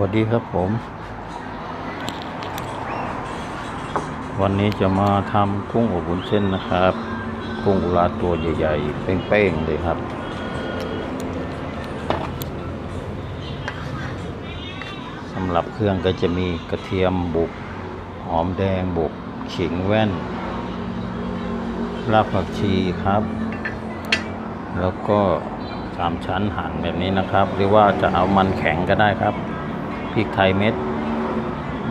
วัสดีครับผม วันนี้จะมาทำกุ้งอบวุ้นเส้นนะครับ กุ้งกุลาตัวใหญ่ๆ เป้งๆ เลยครับ สำหรับเครื่องก็จะมีกระเทียมบุก หอมแดงบุก ขิงแว่น รากผักชีครับ แล้วก็สามชั้นหั่นแบบนี้นะครับ หรือว่าจะเอามันแข็งก็ได้ครับ พริกไทยเม็ด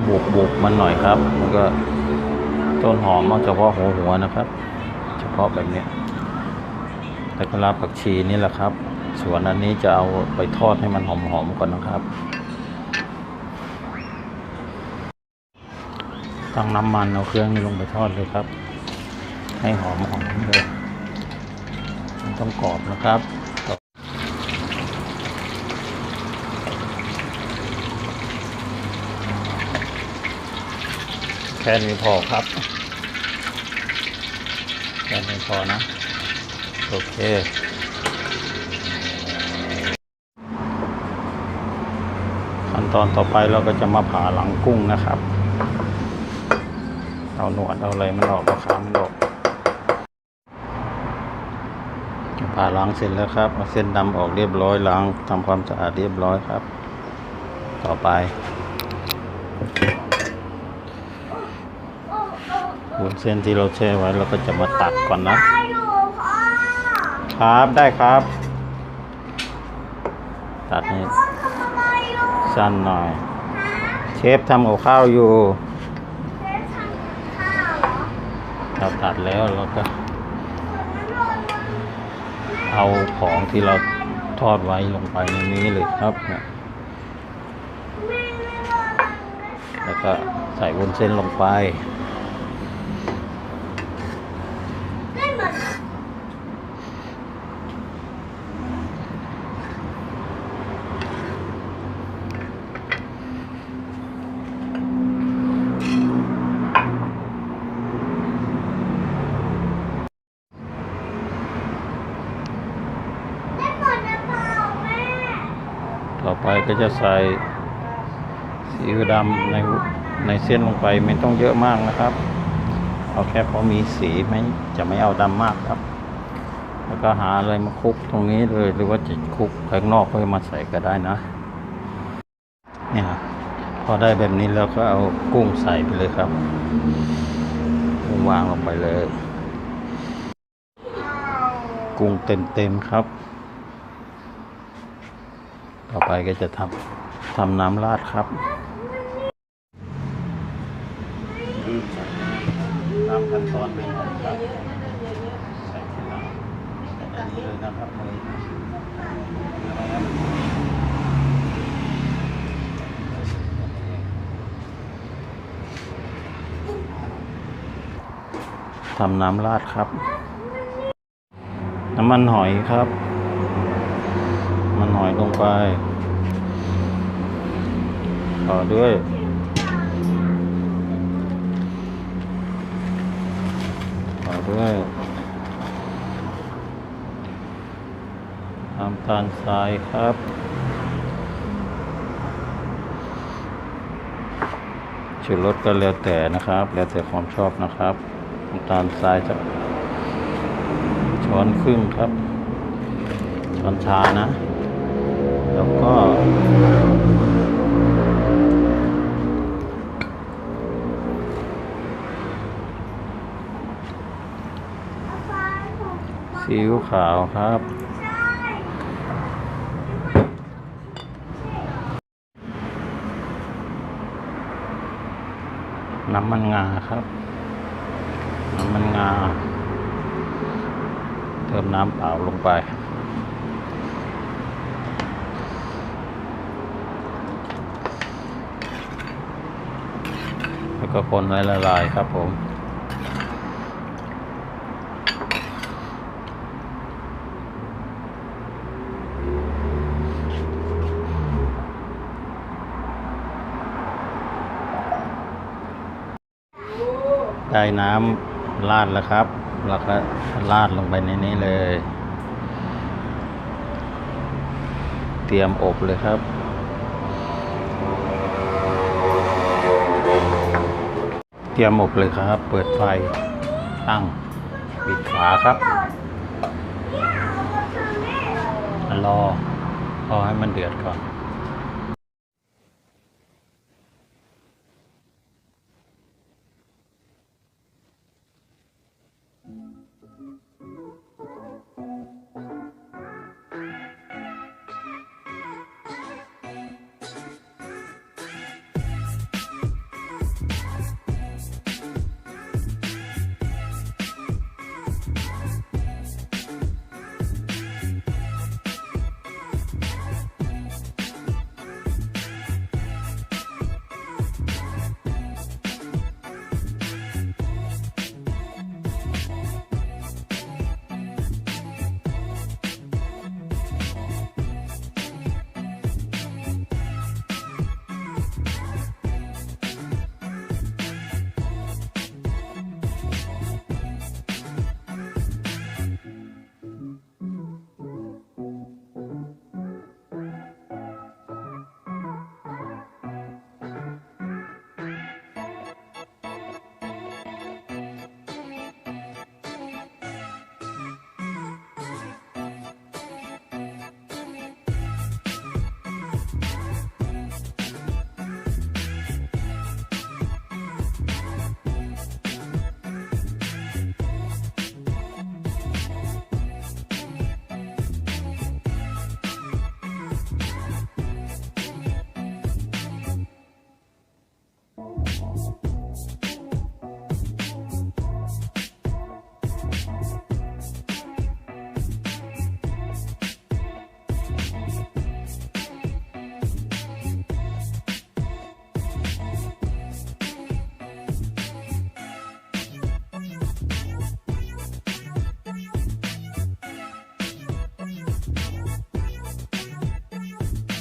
บุกบุกมันหน่อยครับ แล้วก็ต้นหอมเอาเฉพาะหัวหัวนะครับ เฉพาะแบบนี้แล้วก็ราผักชีนี่แหละครับ ส่วนอันนี้จะเอาไปทอดให้มันหอมๆก่อนนะครับ ตั้งน้ำมันเอาเครื่องนี้ลงไปทอดเลยครับ ให้หอมหอมเลยต้องกรอบนะครับ แค่นี้พอครับ แค่นี้พอนะ โอเคขั้นตอนต่อไปเราก็จะมาผ่าหลังกุ้งนะครับ เอาหนวดเอาอะไรมันออกเอาขามันออกผ่าล้างเสร็จแล้วครับเอาเส้นดำออกเรียบร้อยล้างทำความสะอาดเรียบร้อยครับ ต่อไป วุ้นเส้นที่เราแช่ไว้เราก็จะมาตัดก่อนนะได้อยู่พ่อครับได้ครับ ตัดให้พ่อทำอะไรอยู่สั้นหน่อยฮะเชฟทำกับข้าวอยู่เชฟทำข้าวเหรอเราตัดแล้วเราก็มันโดนมันเอาของที่เราทอดไว้ลงไปในนี้เลยครับเนี่ยไม่ไม่โดนมันเลยแล้วก็ใส่วุ้นเส้นลงไป ได้เหมือน ได้เหมือนจะเปล่าแม่ ต่อไป ก็จะใส่ซีอิ๊วดำในในเส้นลงไปไม่ต้องเยอะมากนะครับ เอาแค่พอมีสีไม่จะไม่เอาดำมากครับ แล้วก็หาอะไรมาคลุกตรงนี้เลยหรือว่าจะคลุกข้างนอกก็มาใส่ก็ได้นะ เนี่ยพอได้แบบนี้แล้วก็เอากุ้งใส่ไปเลยครับกุ้งวางลงไปเลย กุ้งเต็มๆครับ ต่อไปก็จะทำทำน้ำราดครับตามขั้นตอนเป็นครับใส่ทีหลังอันนี้เลยนะครับเลยทำน้ำราดครับ น้ำมันหอยครับ มันหอยลงไป ต่อด้วยต่อด้วยน้ำตาลทรายครับชูรสก็แล้วแต่นะครับ แล้วแต่ความชอบนะครับน้ำตาลทรายจะช้อนครึ่งครับช้อนชานะ แล้วก็ซีอิ๊วขาวครับ น้ำมันงาครับ น้ำมันงา เติมน้ำเปล่าลงไป แล้ว ก็คนให้ละลายครับผม ได้น้ำราดแล้วครับ แล้วก็ราดลงไปในนี้เลย เตรียมอบเลยครับ เตรียมอบเลยครับ เปิดไฟ ตั้ง ปิดฝาครับรอ รอให้มันเดือดก่อน